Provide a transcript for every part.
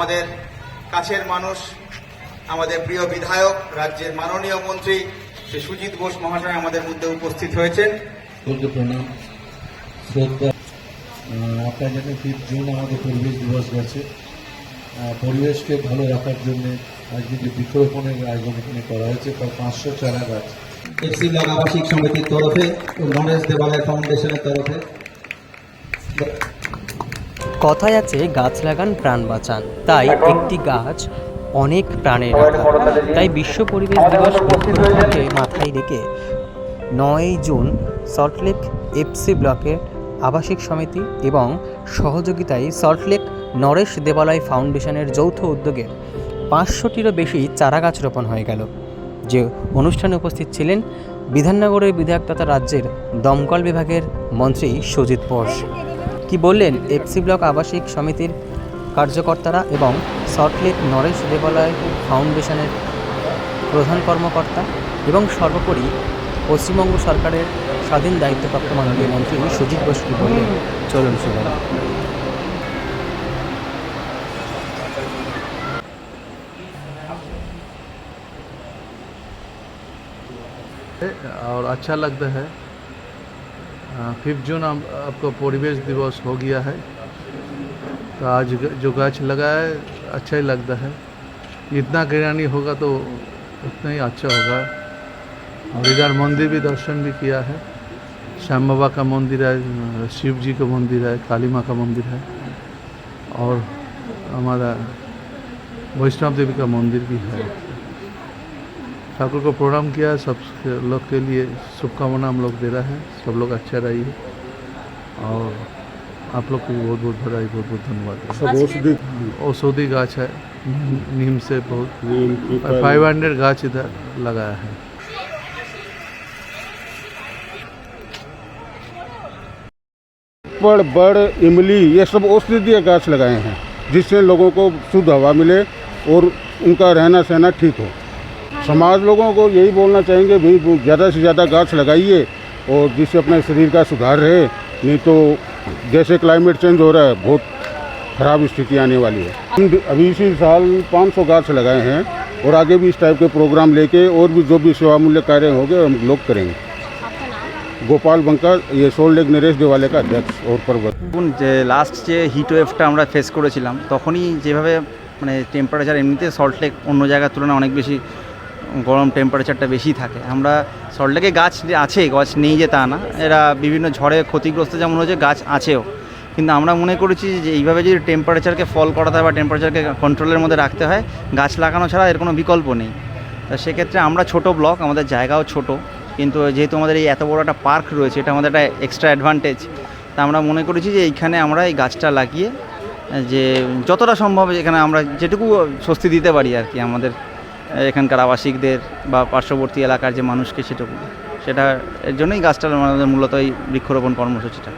আমাদের কাছের মানুষ আমাদের প্রিয় বিধায়ক রাজ্যের মাননীয় মন্ত্রী শ্রী সুজিত বোস মহাশয় আমাদের মধ্যে উপস্থিত হয়েছেন। প্রণাম শ্রদ্ধা। আপনারা জানেন ফিফথ জুন আমাদের পরিবেশ দিবস গেছে। আহ, পরিবেশকে ভালো রাখার জন্য আজকে যে বৃক্ষরোপণের আয়োজন এখানে করা হয়েছে প্রায় পাঁচশো চারা গাছ। এফসি ব্লক আবাসিক সমিতির তরফে ও নরেশ দেবালয় ফাউন্ডেশনের তরফে কথায় আছে গাছ লাগান প্রাণ বাঁচান। তাই একটি গাছ অনেক প্রাণের আধার তাই বিশ্ব পরিবেশ দিবস বৃক্ষরোপণকে মাথায় রেখে নয়ই জুন সল্টলেক এফসি ব্লকের আবাসিক সমিতি এবং সহযোগিতায় সল্টলেক নরেশ দেবালয় ফাউন্ডেশনের যৌথ উদ্যোগে পাঁচশোটিরও বেশি চারা গাছ রোপণ হয়ে গেল। যে অনুষ্ঠানে উপস্থিত ছিলেন বিধাননগরের বিধায়ক তথা রাজ্যের দমকল বিভাগের মন্ত্রী সুজিত বোস। কি বললেন এফসি ব্লক আবাসিক সমিতির কার্যকর্তারা এবং সল্টলেক নরেশ দেবালয় ফাউন্ডেশনের প্রধান কর্মকর্তা এবং সর্বোপরি পশ্চিমবঙ্গ সরকারের স্বাধীন দায়িত্বপ্রাপ্ত মাননীয় মন্ত্রী সুজিত বোস কি বললেন চলুন শুনুন और अच्छा लगता है फिफ्थ जून आपको परिवेश दिवस हो गया है। तो आज जो गाछ लगा है अच्छा ही लगता है। जितना गिरानी होगा तो उतना ही अच्छा होगा। और इधर मंदिर भी दर्शन भी किया है। श्याम बाबा का मंदिर है, शिव जी का मंदिर है, काली माँ का मंदिर है। और हमारा वैष्णव देवी का मंदिर भी है। ठाकुर को प्रणाम किया सब लोग के लिए शुभकामना हम लोग दे रहे हैं। सब लोग अच्छा रहिए। और आप लोग को बहुत बहुत बधाई बहुत बहुत धन्यवाद। औषधि औषधि गाछ है नीम से बहुत। फाइव हंड्रेड गाछ इधर लगाया है। पड़ बड़ इमली ये सब औषधीय गाछ लगाए हैं जिससे लोगों को शुद्ध हवा मिले और उनका रहना सहना ठीक हो। समाज लोगों को यही बोलना चाहेंगे भाई ज़्यादा से ज़्यादा गाछ लगाइए और जिससे अपने शरीर का सुधार रहे नहीं तो जैसे क्लाइमेट चेंज हो रहा है बहुत खराब स्थिति आने वाली है हम अभी इसी साल 500 गाछ लगाए हैं और आगे भी इस टाइप के प्रोग्राम लेके और भी जो भी सेवा मूल्य कार्य होंगे हम लोग करेंगे गोपाल बंकर ये सोल लेक नरेश देवालय का अध्यक्ष और प्रवर्तक দেখুন যে লাস্ট যে হিট ওয়েভটা আমরা ফেস করেছিলাম তখনই যেভাবে মানে টেম্পারেচার এমনিতে সল্টলেক অন্য জায়গার তুলনায় অনেক বেশি গরম টেম্পারেচারটা বেশি থাকে। আমরা সল্টলেকে গাছ আছে, গাছ নেই যে তা না। এরা বিভিন্ন ঝড়ে ক্ষতিগ্রস্ত যেমন হয়েছে, গাছ আছেও। কিন্তু আমরা মনে করেছি যে এইভাবে যদি টেম্পারেচারকে ফল করাতে হয় বা টেম্পারেচারকে কন্ট্রোলের মধ্যে রাখতে হয়, গাছ লাগানো ছাড়া এর কোনো বিকল্প নেই। তা সেক্ষেত্রে আমরা ছোট ব্লক আমাদের জায়গাও ছোট। কিন্তু যেহেতু আমাদের এই এত বড় একটা পার্ক রয়েছে, এটা আমাদের একটা এক্সট্রা অ্যাডভান্টেজ তা আমরা মনে করেছি যে এইখানে আমরা এই গাছটা লাগিয়ে, যে যতটা সম্ভব এখানে আমরা যেটুকু স্বস্তি দিতে পারি আর কি আমাদের এখানকার আবাসিকদের বা পার্শ্ববর্তী এলাকার যে মানুষকে সেটুকু সেটা এর জন্যই গাছটা আমাদের মূলত এই বৃক্ষরোপণ কর্মসূচিটা।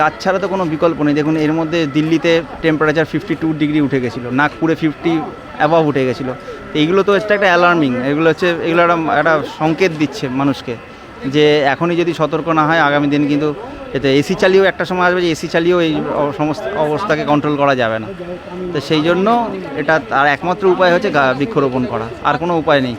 গাছ ছাড়া তো কোনো বিকল্প নেই। দেখুন, এর মধ্যে দিল্লিতে টেম্পারেচার ফিফটি টু ডিগ্রি উঠে গেছিল, নাগপুরে ফিফটি অ্যাভাব উঠে গেছিল। তো এইগুলো তো হচ্ছে একটা অ্যালার্মিং এগুলো হচ্ছে, এগুলো একটা একটা সংকেত দিচ্ছে মানুষকে যে এখনই যদি সতর্ক না হয়, আগামী দিন কিন্তু এতে এসি চালিয়েও একটা সময় আসবে যে এসি চালিয়েও এই সমস্ত অবস্থাকে কন্ট্রোল করা যাবে না। তো সেই জন্য এটা তার একমাত্র উপায় হচ্ছে বৃক্ষরোপণ করা। আর কোনো উপায় নেই।